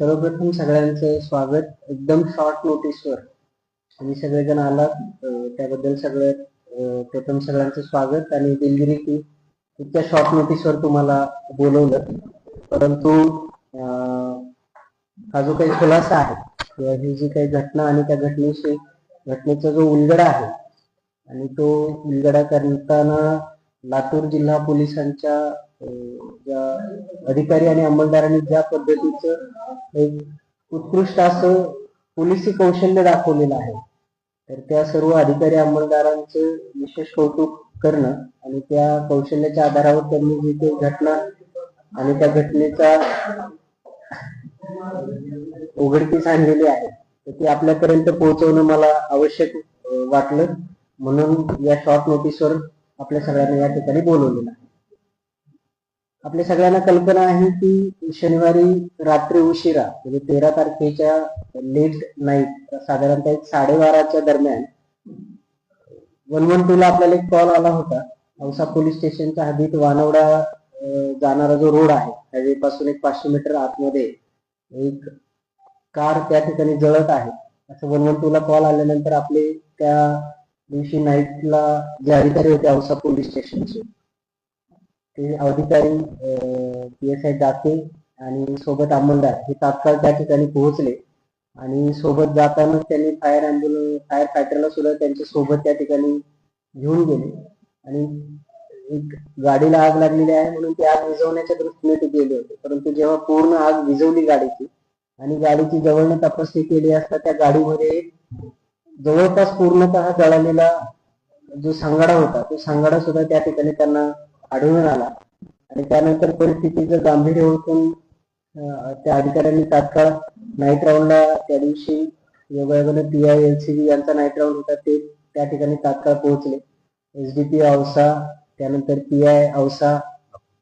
सर्वप्रथम सगळ्यांचं स्वागत. एकदम शॉर्ट नोटीसवर तुम्ही सगळेजण आलात. त्याबद्दल सगळ्यात प्रथम सगळ्यांचं स्वागत. आणि दिलगिरी की इतक्या शॉर्ट नोटीसवर तुम्हाला बोलवलं. परंतु हा जो काही खुलासा आहे किंवा ही जी काही घटना आणि त्या घटनेशी घटनेचा जो उलगडा आहे आणि तो उलगडा करताना लातूर जिल्हा पोलिसांच्या ज्या अधिकारी आणि अंमलदारांनी ज्या पद्धतीचं एक उत्कृष्ट असं पोलिसी कौशल्य दाखवलेलं आहे तर त्या सर्व अधिकारी अंमलदारांचं विशेष कौतुक करणं आणि त्या कौशल्याच्या आधारावर त्यांनी जी काही घटना आणि त्या घटनेचा उघडकीस आणलेली आहे तर ती आपल्यापर्यंत पोहोचवणं मला आवश्यक वाटलं. म्हणून या शॉर्ट नोटीसवर आपल्या सगळ्यांना या ठिकाणी बोलवलेलं आहे. आपल्या सगळ्यांना कल्पना आहे की शनिवारी रात्री उशिरा म्हणजे तेरा तारखेच्या लेट नाईट साधारणतः एक साडेबाराच्या दरम्यान वन वन टू ला आपल्याला एक कॉल आला होता. औसा पोलीस स्टेशनच्या हद्दीत वानवडा जाणारा जो रोड आहे हायवे पासून एक पाचशे मीटर आतमध्ये एक कार त्या ठिकाणी जळत आहे. असं वन वन टू ला कॉल आल्यानंतर आपले त्या दिवशी नाईटला जे अधिकारी होते औसा पोलीस स्टेशनचे ते अधिकारी पी एस आय जाते आणि सोबत अंमलदार हे तात्काळ त्या ठिकाणी पोहोचले. आणि सोबत जाताना त्यांनी फायर अँब्युलन्स फायर फायटरला सुद्धा त्यांच्यासोबत त्या ठिकाणी घेऊन गेले. आणि एक गाडीला आग लागलेली आहे म्हणून ती आग विझवण्याच्या दृष्टीने ते गेले होते. परंतु जेव्हा पूर्ण आग विझवली गाडीची आणि गाडीची जवळनं तपासणी केली असता त्या गाडीमध्ये जवळपास पूर्णतः जळालेला जो सांगाडा होता तो सांगाडा सुद्धा त्या ठिकाणी त्यांना आढळून आला. आणि त्यानंतर परिस्थितीचं गांभीर्य ओळखून त्या अधिकाऱ्यांनी तात्काळ नाईट राऊंडला त्या दिवशी योगायोगाने P I L C B यांचा नाईट राऊंड होता ते त्या ठिकाणी तात्काळ पोहोचले. एस डी पी औसा त्यानंतर पी आय औसा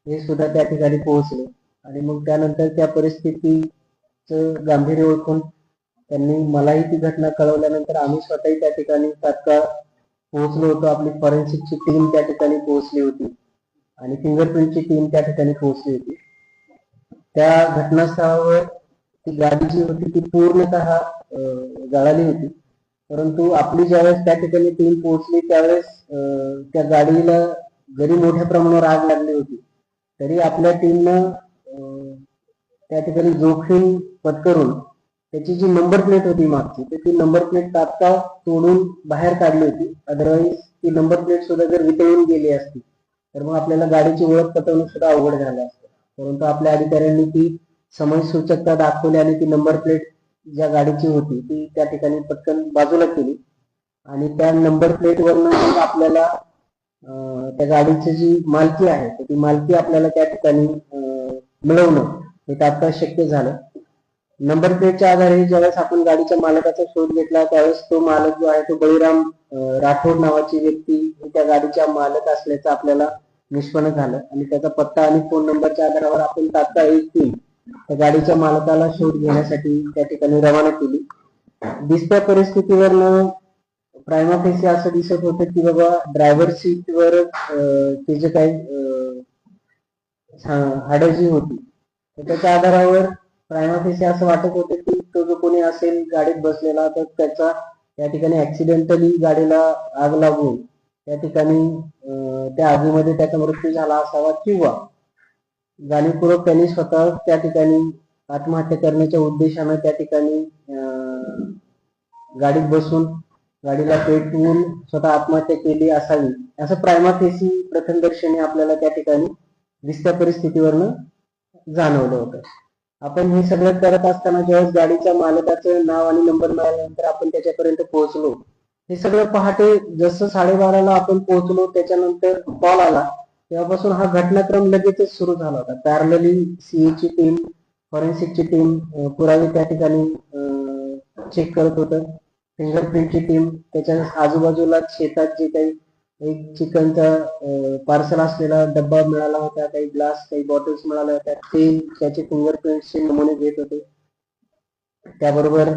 हे सुद्धा त्या ठिकाणी पोहोचले. आणि मग त्यानंतर त्या परिस्थितीचं गांभीर्य ओळखून त्यांनी मलाही ती घटना कळवल्यानंतर आम्ही स्वतःही त्या ठिकाणी तात्काळ पोहोचलो होतो. आपली फॉरेन्सिकची टीम त्या ठिकाणी पोहोचली होती. आणि फिंगरप्रिंटची टीम त्या ठिकाणी पोहोचली होती. त्या घटनास्थळावर ती गाडी जी होती ती पूर्णतः जळाली होती. परंतु आपली ज्यावेळेस त्या ठिकाणी टीम पोहोचली त्यावेळेस त्या गाडीला जरी मोठ्या प्रमाणावर आग लागली होती तरी आपल्या टीमनं त्या ठिकाणी जोखीम पत्करून त्याची जी नंबर प्लेट होती मागची तर ती नंबर प्लेट तात्काळ तोडून बाहेर काढली होती. अदरवाईज ती नंबर प्लेट सुद्धा जर वितळून गेली असती तर मग आपल्याला गाडीची ओळख पटवणं सुद्धा अवघड झालं असतं. परंतु आपल्या अधिकाऱ्यांनी ती समय सूचकता दाखवली आणि ती नंबर प्लेट ज्या गाडीची होती ती त्या ठिकाणी पटकन बाजूला केली. आणि त्या नंबर प्लेट वरून आपल्याला त्या गाडीची जी मालकी आहे ती मालकी आपल्याला त्या ठिकाणी मिळवणं हे तात्काळ शक्य झालं. नंबर प्लेटच्या आधारे ज्यावेळेस आपण गाडीच्या मालकाचा शोध घेतला त्यावेळेस तो मालक जो आहे तो बळीराम राठोड नावाची व्यक्ती ही त्या गाडीच्या मालक असल्याचं आपल्याला निष्पन्न झालं. आणि त्याचा पत्ता आणि फोन नंबरच्या आधारावर आपण तात्काळ एक टीम त्या गाडीच्या मालकाला शोध घेण्यासाठी त्या ठिकाणी रवाना केली. दिसत्या परिस्थितीवरनं प्रायमाफेसी असं दिसत होतं की बाबा ड्रायव्हर सीटवर ते जे काही हाडजी हाडं जी होती त्याच्या आधारावर प्रायमाफेसी असं वाटत होतं की तो जो कोणी असेल गाडीत बसलेला तर त्याचा त्या ठिकाणी ऍक्सिडेंटली गाडीला आग लागून त्या ठिकाणी त्या आगीमध्ये त्याचा मृत्यू झाला असावा किंवा जाणीवपूर्वक त्यांनी स्वतः त्या ठिकाणी आत्महत्या करण्याच्या उद्देशानं त्या ठिकाणी गाडीत बसून गाडीला पेटवून स्वतः आत्महत्या केली असावी. असं प्रायमाफेसी प्रथमदर्शनी आपल्याला त्या ठिकाणी दिसत्या परिस्थितीवरनं जाणवलं होतं. आपण हे सगळं करत असताना जेव्हा गाडीच्या मालकाचं नाव आणि नंबर मिळाल्यानंतर आपण त्याच्यापर्यंत पोहोचलो. हे सगळं पहाटे जसं साडेबाराला आपण पोहोचलो त्याच्यानंतर कॉल आला. तेव्हापासून हा घटनाक्रम लगेचच सुरू झाला होता. पॅरलली सीएची टीम फॉरेन्सिकची टीम पुरावे त्या ठिकाणी चेक करत होतं. फिंगरप्रिंटची टीम त्याच्या आजूबाजूला शेतात जे काही एक चिकनचा पार्सल असलेला डब्बा मिळाला होता काही ग्लास काही बॉटल्स मिळाल्या होत्या ते त्याचे फिंगरप्रिंटचे नमुने घेत होते. त्याबरोबर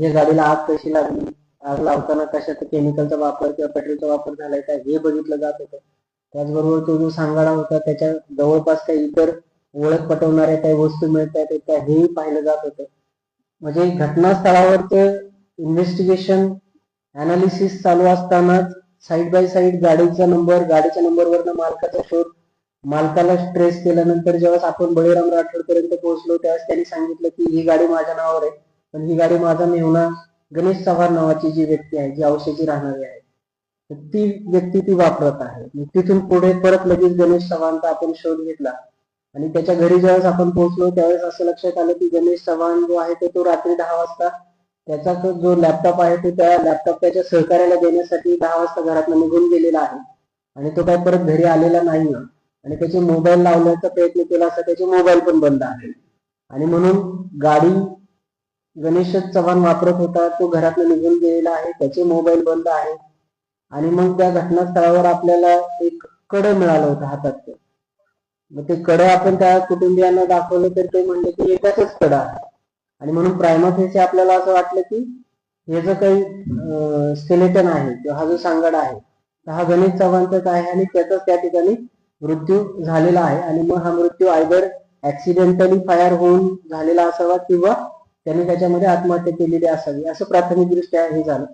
हे गाडीला आग कशी लागली? आग लावताना कशाचा केमिकलचा वापर किंवा पेट्रोलचा वापर झालाय का हे बघितलं जात होतं. त्याचबरोबर तो जो सांगाडा होता त्याच्या जवळपास काही इतर ओळख पटवणाऱ्या काही वस्तू मिळत आहेत हेही पाहिलं जात होतं. म्हणजे घटनास्थळावरचं इन्व्हेस्टिगेशन अनालिसिस चालू असतानाच साईड बाय साईड गाडीचा नंबर गाडीच्या नंबरवरनं मालकाचा शोध मालकाला ट्रेस केल्यानंतर जेव्हा आपण बळीराम राठोड पर्यंत पोहोचलो त्यावेळेस त्यांनी सांगितलं की ही गाडी माझ्या नावावर आहे. पण ही गाडी माझा मेहुणा गणेश चव्हाण नावाची जी व्यक्ती आहे जी औषधी राहणारी आहे तर ती व्यक्ती ती वापरत आहे. तिथून पुढे परत लगेच गणेश चव्हाणचा आपण शोध घेतला. आणि त्याच्या घरी ज्यावेळेस आपण पोहोचलो त्यावेळेस असं लक्षात आलं की गणेश चव्हाण जो आहे तो रात्री दहा वाजता त्याचा तो जो लॅपटॉप आहे तो त्या लॅपटॉप त्याच्या सहकार्याला देण्यासाठी दहा वाजता घरातून निघून गेलेला आहे. आणि तो काय परत घरी आलेला नाही आणि त्याचे मोबाईल लावण्याचा प्रयत्न केला असता त्याचे मोबाईल पण बंद आहे. आणि म्हणून गाडी गणेश चव्हाण वापरत होता तो घरातून निघून गेलेला आहे त्याचे मोबाईल बंद आहे. आणि मग त्या घटनास्थळावर आपल्याला एक कड मिळालं होतं हातात. मग ते कड आपण त्या कुटुंबियांना दाखवलं तर ते म्हणले की एकाच कड आहे. आणि म्हणून प्रायमाफेसी आपल्याला असं वाटलं की हे जो काही स्केलेटन आहे किंवा हा जो सांगड आहे तर हा गणित चव्हाणचाच आहे आणि त्याचाच त्या ठिकाणी मृत्यू झालेला आहे. आणि मग हा मृत्यू आयदर ऍक्सिडेंटली फायर होऊन झालेला असावा किंवा त्याने त्याच्यामध्ये आत्महत्या केलेली असावी असं प्राथमिकदृष्ट्या हे झालं.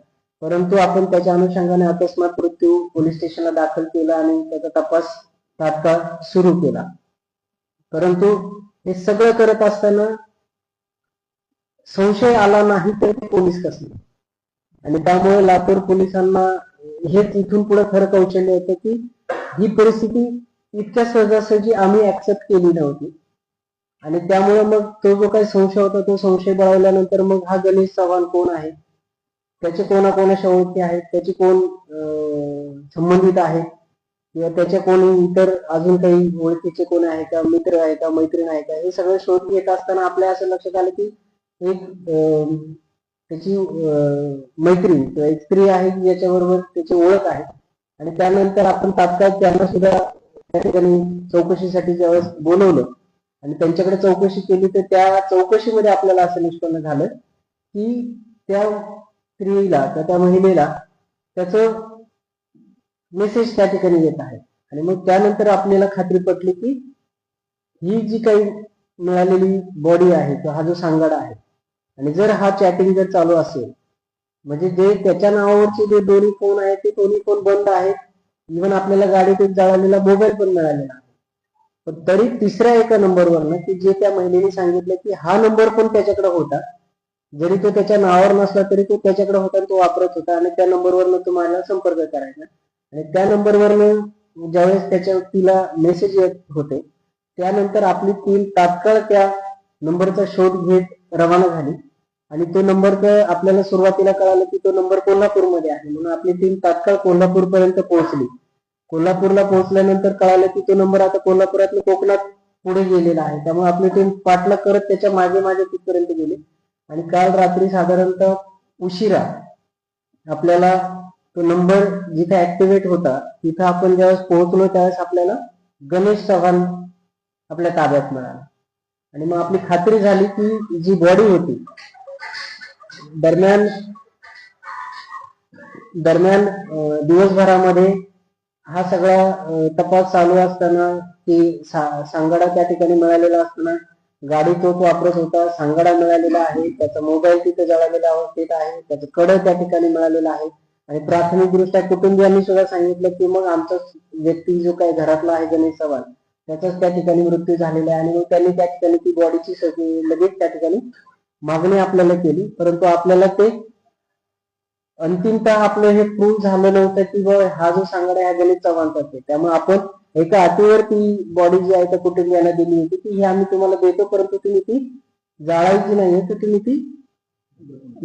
परंतु आपण त्याच्या अनुषंगाने अकस्मात मृत्यू पोलीस स्टेशनला दाखल केला आणि त्याचा तपास तात्काळ सुरू केला. परंतु हे सगळं करत असताना संशय आला नाही तर ते पोलीस कसले? आणि त्यामुळे लातूर पोलिसांना हेच इथून पुढे खरं कौशल्य होतं की ही परिस्थिती इतक्या सहजासहजी आम्ही ऍक्सेप्ट केली नव्हती. आणि त्यामुळे मग तो जो काही संशय होता तो संशय बळवल्यानंतर मग हा गणेश चव्हाण कोण आहे? त्याचे कोणाकोणाच्या ओळखी आहेत? त्याचे कोण संबंधित आहेत किंवा त्याच्या कोणी इतर अजून काही ओळखीचे कोण आहे का? मित्र आहे का? मैत्रीण आहे का? हे सगळं शोध घेत असताना आपल्या असं लक्षात आलं की एक त्याची मैत्रीण किंवा एक स्त्री आहे की ज्याच्याबरोबर त्याची ओळख आहे. आणि त्यानंतर आपण तात्काळ त्यांना सुद्धा त्या ठिकाणी चौकशीसाठी ज्यावेळेस बोलवलं आणि त्यांच्याकडे चौकशी केली तर त्या चौकशीमध्ये आपल्याला असं निष्पन्न झालं की त्या स्त्रीला किंवा त्या महिलेला त्याचं मेसेज त्या ठिकाणी येत आहे. आणि मग त्यानंतर आपल्याला खात्री पटली की ही जी काही मिळालेली बॉडी आहे किंवा हा जो सांगाडा आहे आणि जर हा चॅटिंग जर चालू असेल म्हणजे जे त्याच्या नावावरचे जे दोन्ही फोन आहेत ते दोन्ही फोन बंद आहेत. इव्हन आपल्याला गाडीत जळालेला मोबाईल पण मिळालेला आहे. पण तरी तिसऱ्या एका नंबरवरनं की जे त्या महिलेने सांगितलं की हा नंबर पण त्याच्याकडे होता. जरी तो त्याच्या नावावर नसला तरी तो त्याच्याकडे होता आणि तो वापरत होता. आणि त्या नंबरवरनं तुम्हाला संपर्क करायचा. आणि त्या नंबरवरनं ज्यावेळेस त्याच्या तिला मेसेज येत होते त्यानंतर आपली टीम तात्काळ त्या नंबरचा शोध घेत रवाना झाली. आणि तो नंबर तर आपल्याला सुरुवातीला कळालं की तो नंबर कोल्हापूरमध्ये आहे. म्हणून आपली टीम तात्काळ कोल्हापूर पर्यंत पोहोचली. कोल्हापूरला पोहोचल्यानंतर कळालं की तो नंबर आता कोल्हापुरात कोकणात पुढे गेलेला आहे. त्यामुळे आपली टीम पाठला करत त्याच्यामागे मागे तिथपर्यंत गेली. आणि काल रात्री साधारणतः उशिरा आपल्याला तो नंबर जिथे ऍक्टिव्हेट होता तिथं आपण ज्यावेळेस पोहोचलो त्यावेळेस आपल्याला गणेश चव्हाण आपल्या ताब्यात मिळाला. आणि मग आपली खात्री झाली की जी बॉडी होती दरम्यान दरम्यान दिवसभरामध्ये हा सगळा तपास चालू असताना ती सांगाडा त्या ठिकाणी मिळालेला असताना गाडी तो वापरत होता. सांगाडा मिळालेला आहे त्याचा मोबाईल तिथे जळालेल्या अवस्थेत आहे त्याचं कड त्या ठिकाणी मिळालेलं आहे. आणि प्राथमिक दृष्ट्या कुटुंबियांनी सुद्धा सांगितलं की मग आमचा व्यक्ती जो काही घरातला आहे गणेश चव्हाण त्याचाच त्या ठिकाणी मृत्यू झालेला आहे. आणि मग त्यांनी त्या ठिकाणी ती बॉडीची लगेच त्या ठिकाणी मागणी आपल्याला केली परंतु आपल्याला ते अंतिमतः आपलं हे प्रूव्ह झालं नव्हतं की हा जो सांगडा आहे गणित चव्हाणचा आहे. त्यामुळे आपण एका अटीवर ती बॉडी जी आहे त्या कुटुंबियांना दिली होती की ही आम्ही तुम्हाला देतो परंतु तुम्ही ती जाळायची नाहीये तर तुम्ही ती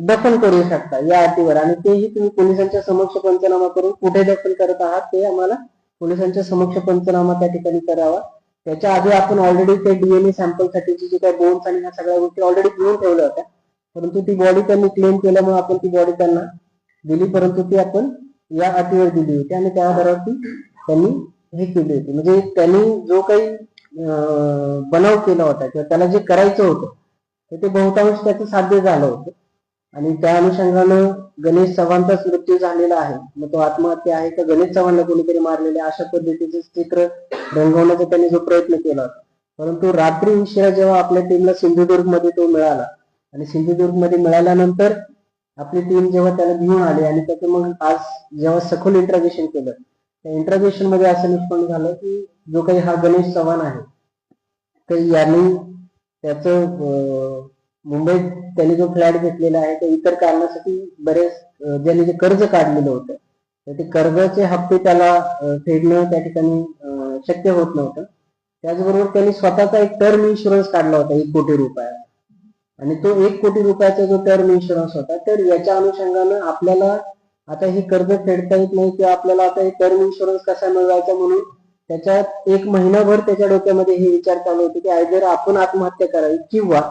दफन करू शकता या अटीवर. आणि तेही तुम्ही पोलिसांच्या समक्ष पंचनामा करून कुठे दफन करत आहात ते आम्हाला पोलिसांच्या समक्ष पंचनामा त्या ठिकाणी करावा. त्याच्या आधी आपण ऑलरेडी ते डीएनए सॅम्पल साठीची जे काही बोन्स आणि ह्या सगळ्या गोष्टी ऑलरेडी घेऊन ठेवल्या होत्या. परंतु ती बॉडी त्यांनी क्लेम केल्यामुळे आपण ती बॉडी त्यांना दिली परंतु ती आपण या अटीवर दिली होती आणि त्या त्यांनी हे केली होती. म्हणजे त्यांनी जो काही बनाव केला होता किंवा त्याला जे करायचं होतं ते बहुतांश त्याचं साध्य झालं होतं. आणि त्या अनुषंगानं गणेश चव्हाणचाच मृत्यू झालेला आहे. मग तो आत्महत्या आहे का? गणेश चव्हाणला कोणीतरी मारलेले अशा पद्धतीचे चित्र रंगवण्याचा त्यांनी जो प्रयत्न केला. होता परंतु रात्री उशिरा जेव्हा आपल्या टीमला सिंधुदुर्गमध्ये तो मिळाला. आणि सिंधुदुर्गमध्ये मिळाल्यानंतर आपली टीम जेव्हा त्याला घेऊन आली आणि त्याचं मग आज जेव्हा सखोल इंट्रोगेशन केलं त्या इंट्रागेशनमध्ये असं निष्पन्न झालं की जो काही हा गणेश चव्हाण आहे तर यांनी त्याचं मुंबईत त्याने जो फ्लॅट घेतलेला आहे ते इतर कारणासाठी बरेच ज्याने जे कर्ज काढलेलं होतं तर ते कर्जाचे हप्ते त्याला फेडणं त्या ठिकाणी शक्य होत नव्हतं. त्याचबरोबर त्यांनी स्वतःचा एक टर्म इन्शुरन्स काढला होता एक कोटी रुपयाचा. आणि तो एक कोटी रुपयाचा जो टर्म इन्शुरन्स होता तर याच्या अनुषंगानं आपल्याला आता हे कर्ज फेडता येत नाही किंवा आपल्याला आता हे टर्म इन्शुरन्स कसा मिळवायचा म्हणून त्याच्यात एक महिनाभर त्याच्या डोक्यामध्ये हे विचार चालू होते की आयदर आपण आत्महत्या करावी किंवा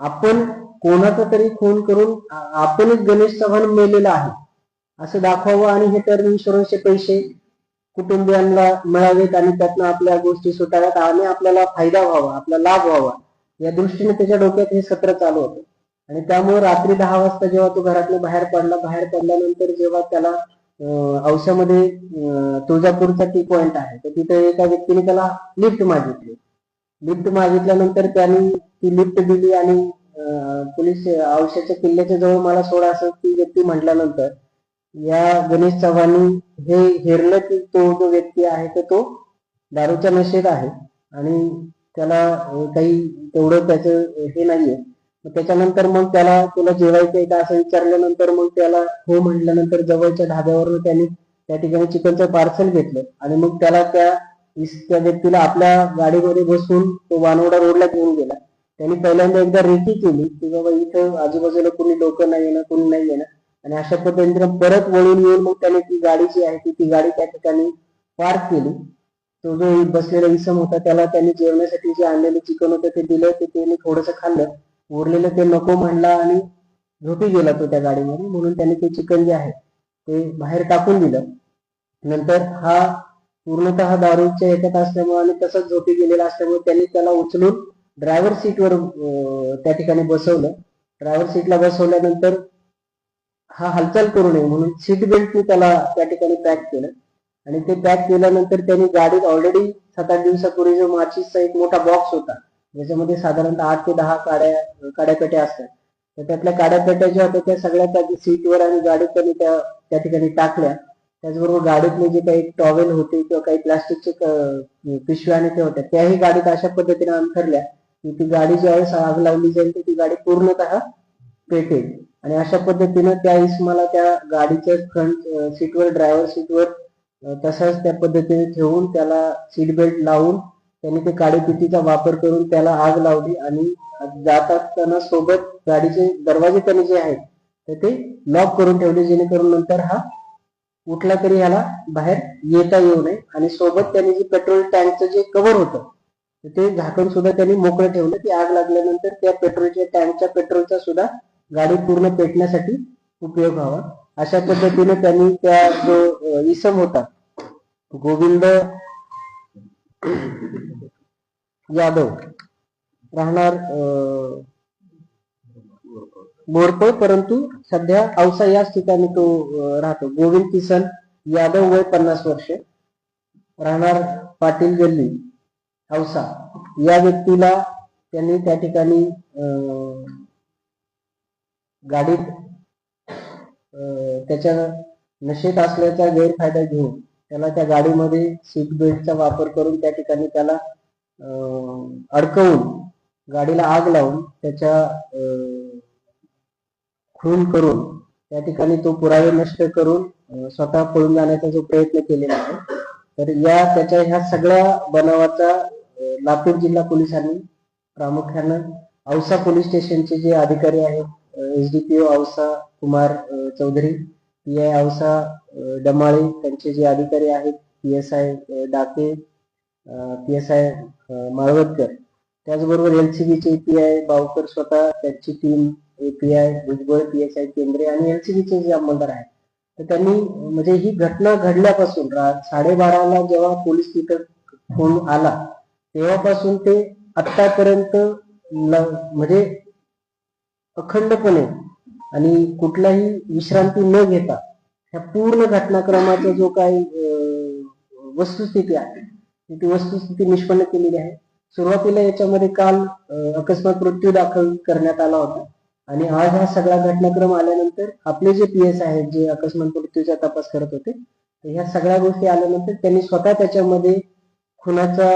आपण कोणाचा तरी फोन करून आपणच गणेश चव्हाण मेलेला आहे. असं दाखवावं आणि हे टर्म इन्शुरन्सचे पैसे कुटुंबियांना मिळावेत आणि त्यातनं आपल्या गोष्टी सुटाव्यात आणि आपल्याला फायदा व्हावा आपला लाभ व्हावा. या दृष्टीने त्याच्या डोक्यात हे सत्र चालू होतं. आणि त्यामुळे रात्री दहा वाजता जेव्हा तो घरातून बाहेर पडला बाहेर पडल्यानंतर जेव्हा त्याला अं, औषधामध्ये तुळजापूरचा टी पॉइंट आहे तर तिथे एका व्यक्तीने त्याला लिफ्ट मागितली. लिफ्ट मागितल्यानंतर त्यांनी ती लिफ्ट दिली आणि पोलीस औषधाच्या किल्ल्याच्या जवळ मला सोडा असं ती व्यक्ती म्हटल्यानंतर या गणेश चव्हाणी हे हेरलं की तो जो व्यक्ती आहे तर तो दारूच्या नशेत आहे. आणि त्याला काही तेवढं त्याचं हे नाहीये. त्याच्यानंतर मग त्याला तुला जेवायचं आहे का असं विचारल्यानंतर मग त्याला हो म्हटल्यानंतर जवळच्या ढाब्यावरून त्यांनी त्या ठिकाणी चिकनचं पार्सल घेतलं. आणि मग त्याला त्या त्या व्यक्तीला आपल्या गाडीमध्ये बसून तो वानवडा रोडला घेऊन गेला. त्यांनी पहिल्यांदा एकदा रेकी केली की बाबा इथं आजूबाजूला कोणी लोक नाही येणार कोणी नाही येणार आणि अशा पद्धतीने परत वळून येऊन मग त्याने ती गाडी जी आहे ती ती गाडी त्या ठिकाणी पार्क केली. तो जो बसलेला इसम होता त्याला त्यांनी जेवणासाठी जे आणलेलं चिकन होतं ते दिलं ते त्याने थोडंसं खाल्लं. उरलेलं ते नको म्हणला आणि झोपी गेला तो त्या गाडीमध्ये. म्हणून त्याने ते चिकन जे आहे ते बाहेर टाकून दिलं. नंतर हा पूर्णतः दारूच्या ह्याच्यात असल्यामुळे आणि तसंच झोपी गेलेला असल्यामुळे त्यांनी त्याला उचलून ड्रायव्हर सीटवर त्या ठिकाणी बसवलं. ड्रायव्हर सीटला बसवल्यानंतर हा हालचाल करू नये म्हणून सीट बेल्टने त्याला त्या ठिकाणी पॅक केलं. आणि ते पॅक केल्यानंतर त्यांनी गाडीत ऑलरेडी सात आठ दिवसापूर्वी जो माचीसचा एक मोठा बॉक्स होता ज्याच्यामध्ये साधारणतः आठ ते दहा काड्या काड्यापेट्या असतात. तर त्यातल्या काड्यापेट्या ज्या होत्या त्या सगळ्या त्या सीटवर आणि गाडीत त्यांनी त्या त्या ठिकाणी टाकल्या. त्याचबरोबर गाडीतले जे काही टॉवेल होते किंवा काही प्लास्टिकचे पिशव्या आणि ते होत्या त्याही गाडीत अशा पद्धतीने अंथरल्या. की ती गाडी ज्यावेळेस आग लावली जाईल तर ती गाडी पूर्णतः पेटेल. आणि अशा पद्धतीनं त्या इसमाला त्या गाडीच्या फ्रंट सीटवर ड्रायव्हर सीटवर तसाच त्या पद्धतीने ठेवून त्याला सीट बेल्ट लावून त्यांनी ते काडीपिटीचा वापर करून त्याला आग लावली आणि जात असताना सोबत गाडीचे दरवाजे त्यांनी जे आहेत तर ते लॉक करून ठेवले जेणेकरून नंतर हा कुठला तरी ह्याला बाहेर येता येऊ नये. आणि सोबत त्यांनी जे पेट्रोल टँकचं जे कव्हर होतं ते झाकण सुद्धा त्यांनी मोकळं ठेवलं. की आग लागल्यानंतर त्या पेट्रोलच्या टँकच्या पेट्रोलचा सुद्धा गाडी पूर्ण पेटण्यासाठी उपयोग व्हावा. अशा पद्धतीने त्यांनी त्या जो इसम होता गोविंद यादव राहणार अ, मोरपळ परंतु सध्या औसा याच ठिकाणी तो राहतो. गोविंद किसन यादव वय पन्नास वर्ष राहणार पाटील गल्ली औसा. या व्यक्तीला त्यांनी त्या ठिकाणी गाडीत त्याच्या नशेत असल्याचा गैरफायदा घेऊन त्याला त्या गाडीमध्ये सीट बेल्टचा वापर करून त्या ठिकाणी त्याला अडकवून गाडीला आग लावून त्याच्या खून करून त्या ठिकाणी तो पुरावे नष्ट करून स्वतः पळून जाण्याचा जो प्रयत्न केलेला आहे. तर या त्याच्या ह्या सगळ्या बनावाचा लातूर जिल्हा पोलिसांनी प्रामुख्यानं औसा पोलीस स्टेशनचे जे अधिकारी आहेत S D P O Ausa Kumar Chaudhari P I Ausa Damale त्यांचे जे अधिकारी आहेत P S I Dake P S I Malwatkar. त्याचबरोबर एल सी बीचे पी आय बावकर स्वतः त्यांची team A P I Bhujbal P S I Kendre आणि L C बीचे जे अंमलदार आहेत. तर त्यांनी म्हणजे ही घटना घडल्यापासून साडेबाराला जेव्हा पोलीस तिथं फोन आला तेव्हापासून ते आतापर्यंत म्हणजे अखंडपणे आणि कुठलाही विश्रांती न घेता ह्या पूर्ण घटनाक्रमाचा जो काही वस्तुस्थिती आहे ती वस्तुस्थिती निष्पन्न केलेली आहे. सुरुवातीला याच्यामध्ये काल अकस्मात मृत्यू दाखल करण्यात आला होता. आणि आज हा सगळा घटनाक्रम आल्यानंतर आपले जे पी एस आहेत जे अकस्मात मृत्यूचा तपास करत होते तर ह्या सगळ्या गोष्टी आल्यानंतर त्यांनी स्वतः त्याच्यामध्ये खुनाचा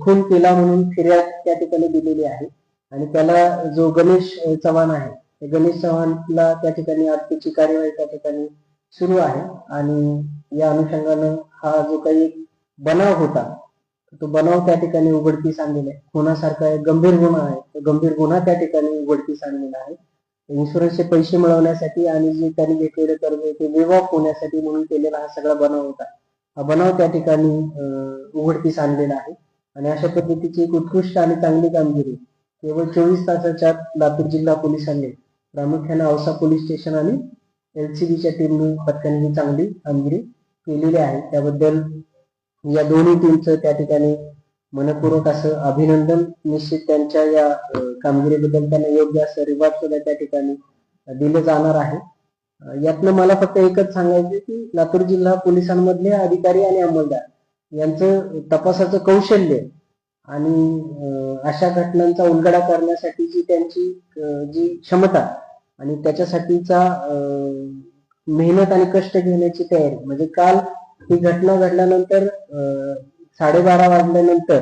खून केला म्हणून फिर्याद त्या ठिकाणी दिलेली आहे. आणि त्याला जो गणेश चव्हाण आहे गणेश चव्हाणला त्या ठिकाणी अटकेची कार्यवाही त्या ठिकाणी सुरू आहे. आणि या अनुषंगानं हा जो काही बनाव होता तो बनाव त्या ठिकाणी उघडकीस आणलेला आहे. खुनासारखा एक गंभीर गुन्हा आहे. तो गंभीर गुन्हा त्या ठिकाणी उघडकीस आणलेला आहे. इन्शुरन्सचे पैसे मिळवण्यासाठी आणि जे त्यांनी घेतलेलं कर्ज ते विवाह होण्यासाठी म्हणून केलेला हा सगळा बनाव होता. बनाव त्या ठिकाणी उघडकीस आणलेला आहे. आणि अशा पद्धतीची एक उत्कृष्ट आणि चांगली कामगिरी केवळ चोवीस तासाच्या लातूर जिल्हा पोलिसांनी प्रामुख्याने औसा पोलीस स्टेशन आणि एलसीबीच्या टीमने पथकांनी चांगली कामगिरी केलेली आहे. त्याबद्दल या दोन्ही टीमचं त्या ठिकाणी मनपूर्वक असं अभिनंदन. निश्चित त्यांच्या या कामगिरीबद्दल त्यांना योग्य असं रिवॉर्ड सुद्धा त्या ठिकाणी दिलं जाणार आहे. यातनं मला फक्त एकच सांगायचं की लातूर जिल्हा पोलिसांमधले अधिकारी आणि अंमलदार यांचं तपासाचं कौशल्य आणि अं, अशा घटनांचा उलगडा करण्यासाठीची त्यांची जी क्षमता आणि त्याच्यासाठीचा मेहनत आणि कष्ट घेण्याची तयारी. म्हणजे काल ही घटना घडल्यानंतर अं, साडेबारा वाजल्यानंतर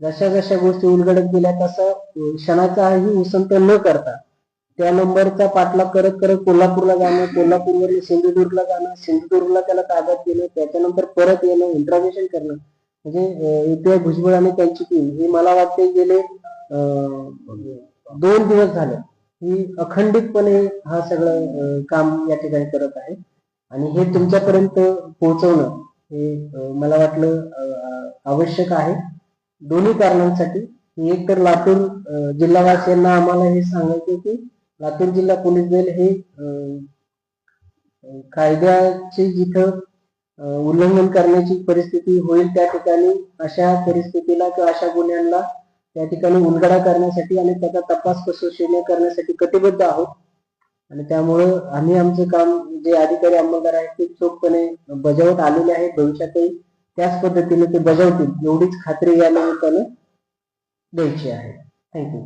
जशा जशा गोष्टी उलगडत गेल्या तसं क्षणाचाही उसंत न करता त्या नंबरचा पाठलाग करत करत कोल्हापूरला जाणं कोल्हापूरवरून सिंधुदुर्गला जाणं सिंधुदुर्गला त्याला ताब्यात घेणं त्याच्यानंतर परत येणं इंट्रॉगेशन करणं. म्हणजे एपीआय भुजबळ आणि त्यांची टीम ही मला वाटते गेले दोन दिवस झाले. ही अखंडितपणे हा सगळं काम या ठिकाणी करत आहे. आणि हे तुमच्यापर्यंत पोहोचवणं हे मला वाटलं आवश्यक आहे. दोन्ही कारणांसाठी एक तर लातूर जिल्हावासियांना आम्हाला हे सांगायचं की लातूर जिल्हा पोलीस दल हे कायद्याचे जिथं उल्लंघन करण्याची परिस्थिती होईल त्या ठिकाणी अशा परिस्थितीला किंवा अशा गुन्ह्यांना त्या ठिकाणी उलगडा करण्यासाठी आणि त्याचा तपास कसून करण्यासाठी कटिबद्ध आहोत. आणि त्यामुळं आम्ही आमचं काम जे अधिकारी अंमलदार आहेत ते चोखपणे बजावत आलेले आहेत भविष्यातही त्याच पद्धतीने ते बजावतील. एवढीच खात्री या निमित्तानं द्यायची आहे. थँक्यू